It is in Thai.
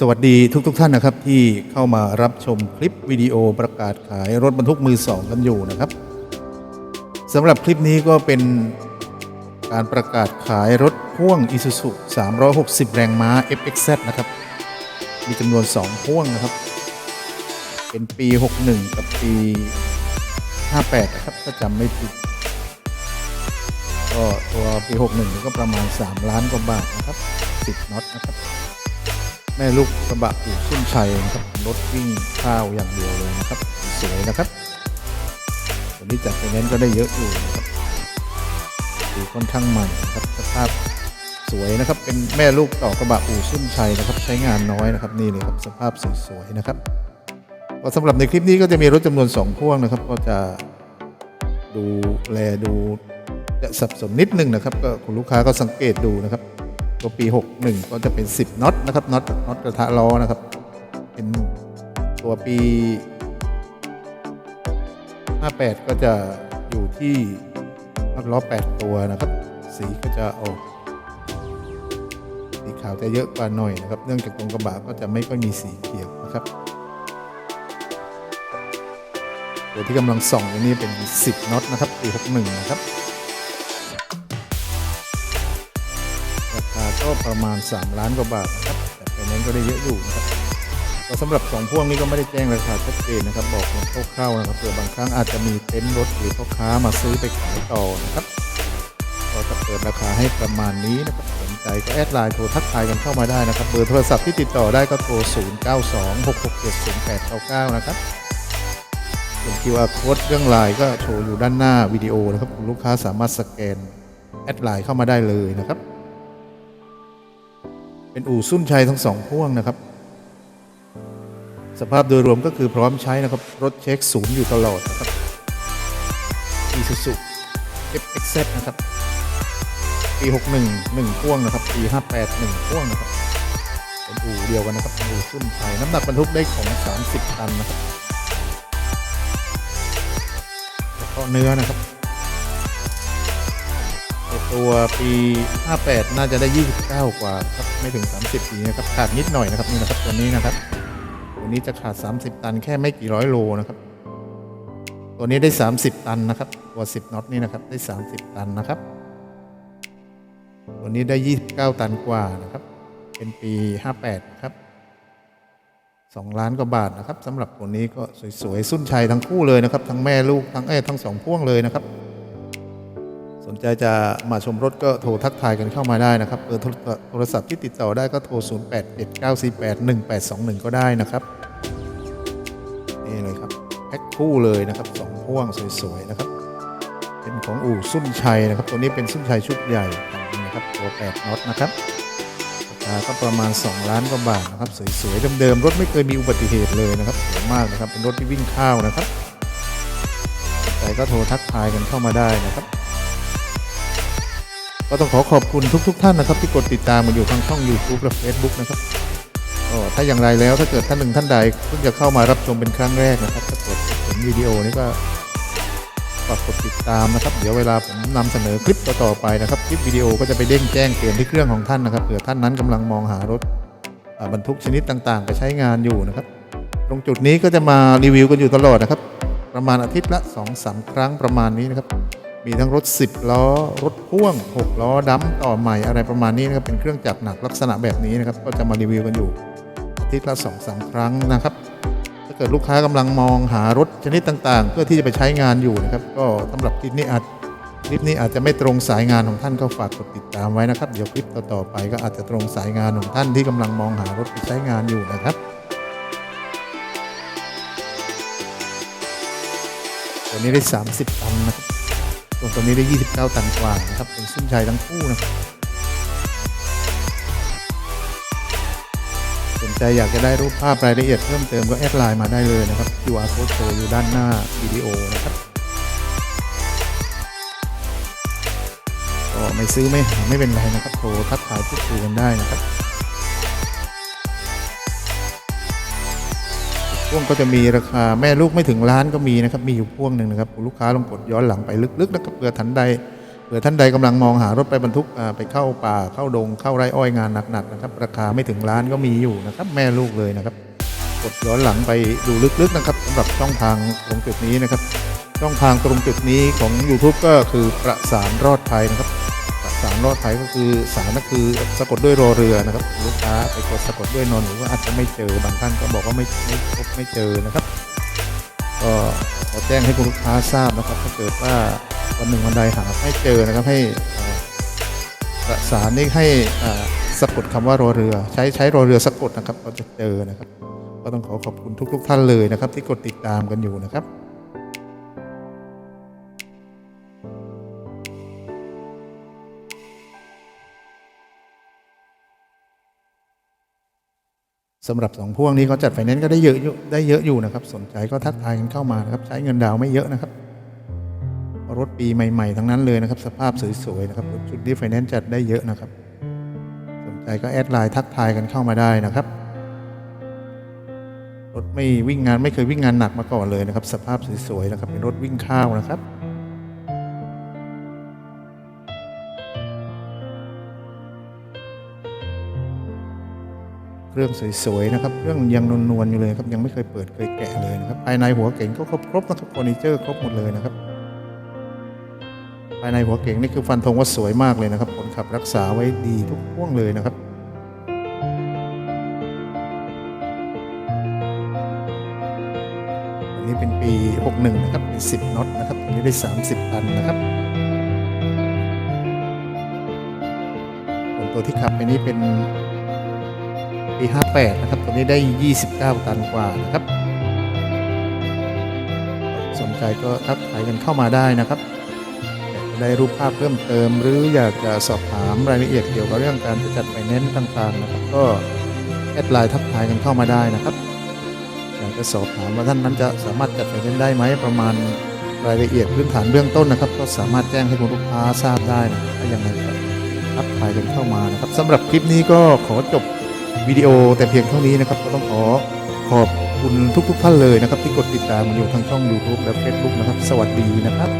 สวัสดีทุกๆทท่านนะครับ ที่เข้ามารับชมคลิปวิดีโอประกาศขายรถบรรทุกมือสองกันอยู่นะครับสำหรับคลิปนี้ก็เป็นการประกาศขายรถพ่วง Isuzu 360 แรงม้า FXZ นะครับ มีจำนวน 2 พ่วงนะครับ เป็นปี 61 กับปี 58 นะครับ ถ้าจำไม่ผิด ก็ตัวปี 61 ก็ประมาณ 3 ล้านกว่าบาทนะครับ 10น็อตนะครับ แม่ลูกกระบะอู่ขึ้นชัยนะครับรถวิ่งข้าวอย่างเดียวเลยนะครับ สวยนะครับวันนี้จัดไฟแนนก็ได้เยอะอยู่นะครับดูค่อนข้างใหม่นะครับสภาพสวยนะครับ เป็นแม่ลูกต่อกระบะอู่ชุ่มชัยนะครับ ใช้งานน้อยนะครับนี่เลยครับสภาพสวยๆนะครับก็สำหรับในคลิปนี้ก็จะมีรถจำนวนสองพ่วงนะครับ ก็จะดูแลดูจะสับสนนิดนึงนะครับ ก็คุณลูกค้าก็สังเกตดูนะครับ ตัวปี 61 ก็จะเป็น 10น็อตนะครับน็อตน็อตกระทะล้อนะครับ เป็นตัวปี 58 ก็จะอยู่ที่น็อตล้อ 8 ตัวนะครับ สีก็จะออกสีขาวจะเยอะกว่าหน่อยนะครับ เนื่องจากตรงกระบะก็จะไม่ค่อยมีสีเขียวนะครับตัวที่กำลังส่องอยู่นี่เป็น 10น็อตนะครับปี61 นะครับ ก็ประมาณ 3 ล้านกว่าบาทนะครับแต่ไฟแนนซ์ก็ได้เยอะอยู่นะครับก็สำหรับ2พ่วงนี้ก็ไม่ได้แจ้งราคาชัดเจนนะครับ บอกเพียงคร่าวๆนะครับเผื่อบางครั้งอาจจะมีเต็นท์รถหรือพ่อค้ามาซื้อไปขายต่อนะครับก็จะเปิดราคาให้ประมาณนี้นะครับสนใจก็แอดไลน์โทรทักทายกันเข้ามาได้นะครับเบอร์โทรศัพท์ที่ติดต่อได้ก็โทร 0 9 2 6 6 7 0 8 9 9 นะครับส่วน QR code เรื่องไลน์ก็โชว์อยู่ด้านหน้าวิดีโอนะครับคุณลูกค้าสามารถสแกนแอดไลน์เข้ามาได้เลยนะครับ เป็นอู่สุ่นชัยทั้งสองพ่วงนะครับ สภาพโดยรวมก็คือพร้อมใช้นะครับ รถเช็คศูนย์อยู่ตลอดนะครับ Isuzu FXZ นะครับปี 61 1 พ่วงนะครับปี 58 1 พ่วงนะครับ เป็นอู่เดียวกันนะครับอู่สุ่นชัยน้ำหนักบรรทุกได้ของ 30 ตันนะครับแล้วก็เนื้อนะครับตัวปี 58 น่าจะได้ 29 กว่าครับ ไม่ถึง 30ปีนะครับขาดนิดหน่อยนะครับนี่นะครับตัวนี้นะครับตัวนี้จะขาด 30 ตันแค่ไม่กี่ร้อยโลนะครับ ตัวนี้ได้ 30 ตันนะครับตัว10น็อตนี่นะครับได้ 30 ตันนะครับ ตัวนี้ได้ 29 ตันกว่านะครับ เป็นปี 58ครับ2ล้านกว่าบาทนะครับสำหรับตัวนี้ก็สวยๆ สุ้นชัยทั้งคู่เลยนะครับ ทั้งแม่ลูกทั้งเอ้ทั้งสองพ่วงเลยนะครับ สนใจจะมาชมรถก็โทรทักทายกันเข้ามาได้นะครับเบอร์โทรศัพท์ที่ติดต่อได้ก็โทร 0 8 7 9 4 8 1 8 2 1 ก็ได้นะครับนี่เลยครับแพ็คคู่เลยนะครับสองพ่วงสวยๆนะครับเป็นของอู่สุ่นชัยนะครับ ตัวนี้เป็นสุ่นชัยชุดใหญ่นะครับตัว8น็อตนะครับราคาก็ประมาณ 2 ล้านกว่าบาทนะครับสวยๆเดิมๆรถไม่เคยมีอุบัติเหตุเลยนะครับสวยมากนะครับเป็นรถที่วิ่งข้าวนะครับสนใจก็โทรทักทายกันเข้ามาได้นะครับ ก็ต้องขอขอบคุณทุกๆท่านนะครับ ที่กดติดตามมาอยู่ทางช่อง YouTube และ Facebook นะครับก็ถ้าอย่างไรแล้วถ้าเกิดท่านหนึ่งท่านใดเพิ่งจะเข้ามารับชมเป็นครั้งแรกนะครับถ้าเกิดเห็นวิดีโอนี้ก็ฝากกดติดตามนะครับ เดี๋ยวเวลาผมนำเสนอคลิปต่อๆไปนะครับ คลิปวิดีโอก็จะไปเด้งแจ้งเตือนที่เครื่องของท่านนะครับเผื่อท่านนั้นกำลังมองหารถบรรทุกชนิดต่างๆ ไปใช้งานอยู่นะครับ ตรงจุดนี้ก็จะมารีวิวกันอยู่ตลอดนะครับ ประมาณอาทิตย์ละ2อสาครั้งประมาณนี้นะครับ มีทั้งรถ 10 ล้อ รถพ่วง 6 ล้อดัมต่อใหม่อะไรประมาณนี้นะครับ เป็นเครื่องจักรหนักลักษณะแบบนี้นะครับ ก็จะมารีวิวกันอยู่อาทิตย์ละ2อสาครั้งนะครับ ถ้าเกิดลูกค้ากำลังมองหารถชนิดต่างๆ เพื่อที่จะไปใช้งานอยู่นะครับ ก็สำหรับคลิปนี้อาจคลิปนี้อาจจะไม่ตรงสายงานของท่านก็ฝากกดติดตามไว้นะครับ เดี๋ยวคลิปต่อๆไปก็อาจจะตรงสายงานของท่านที่กำลังมองหารถไปใช้งานอยู่นะครับตัวนี้ได้ 30 ตันนะครับ ส่วนตัวนี้ได้ 29 ตันกว่านะครับ เป็นสุ่นชัยทั้งคู่นะครับสนใจอยากจะได้รูปภาพรายละเอียดเพิ่มเติมก็แอดไลน์มาได้เลยนะครับ QR code โชว์อยู่ด้านหน้าวิดีโอนะครับก็ไม่ซื้อไม่หาไม่เป็นไรนะครับโทรทักทายพูดคุยกันได้นะครับ พ่วงก็จะมีราคาแม่ลูกไม่ถึงล้านก็มีนะครับ มีอยู่พ่วงหนึ่งนะครับลูกค้าลองกดย้อนหลังไปลึกๆนะครับเผื่อทันใดเผื่อท่านใดกำลังมองหารถไปบรรทุกไปเข้าป่าเข้าดงเข้าไร่อ้อยงานหนักๆนะครับ ราคาไม่ถึงล้านก็มีอยู่นะครับ แม่ลูกเลยนะครับ กดย้อนหลังไปดูลึกๆนะครับสำหรับช่องทางตรงจุดนี้นะครับ ช่องทางตรงจุดนี้ของ YouTube ก็คือประสานรอดภัยนะครับ สานรอดภัยก็คือสารก็คือสะกดด้วยรอเรือนะครับลูกค้าไปกดสะกดด้วยนนหรือว่าอาจจะไม่เจอบางท่านก็บอกว่าไม่ไม่พบไม่เจอนะครับก็ขอแจ้งให้คุณลูกค้าทราบนะครับ ถ้าเกิดว่าวันหนึ่งวันใดหาไม่เจอนะครับให้ประสานนี่ให้สะกดคำว่ารอเรือ ใช้ใช้รอเรือสะกดนะครับเราจะเจอนะครับ ก็ต้องขอขอบคุณทุก ๆ ท่านเลยนะครับ ที่กดติดตามกันอยู่นะครับ สำหรับสองพ่วงนี้เขาจัดไฟแนนซ์ก็ได้เยอะอยู่ได้เยอะอยู่นะครับ สนใจก็ทักทายกันเข้ามานะครับ ใช้เงินดาวน์ไม่เยอะนะครับ รถปีใหม่ ๆ ทั้งนั้นเลยนะครับ สภาพสวยๆนะครับรถชุดนี้ไฟแนนซ์จัดได้เยอะนะครับ สนใจก็แอดไลน์ทักทายกันเข้ามาได้นะครับรถไม่วิ่งงานไม่เคยวิ่งงานหนักมาก่อนเลยนะครับ สภาพสวยๆนะครับเป็นรถวิ่งข้าวนะครับ เรื่องสวยๆนะครับ เรื่องยังนวลๆอยู่เลยครับ ยังไม่เคยเปิดเคยแกะเลยนะครับ ภายในหัวเก๋งก็ครบครบๆนะครับเฟอร์นิเจอร์ครบหมดเลยนะครับ ภายในหัวเก๋งนี่คือฟันธงว่าสวยมากเลยนะครับคนขับรักษาไว้ดีทุกพ่วงเลยนะครับอันนี้เป็นปี 61 นะครับ เป็น 10น็อตนะครับอันนี้ได้ 30 ตันนะครับส่วนตัวที่ขับไปนี้เป็น ปี 58 นะครับตัวนี้ได้ 29 ตันกว่านะครับ สนใจก็ทักทายกันเข้ามาได้นะครับอยากได้รูปภาพเพิ่มเติม หรืออยากจะสอบถามรายละเอียดเกี่ยวกับเรื่องการจัดไฟแนนต่างๆนะครับ ก็แอดไลน์ทักทายกันเข้ามาได้นะครับ อยากจะสอบถามว่าท่านนั้นจะสามารถจัดไฟแนนได้ไหมประมาณรายละเอียดพื้นฐานเบื้องต้นนะครับ ก็สามารถแจ้งให้คุณลูกค้าทราบได้นะถ้าอย่างไรก็ทักทายกันเข้ามานะครับสำหรับคลิปนี้ก็ขอจบ วิดีโอแต่เพียงเท่านี้นะครับ ก็ต้องขอขอบคุณทุกๆท่านเลยนะครับ ที่กดติดตามอยู่ทางช่อง YouTube และ Facebook นะครับ สวัสดีนะครับ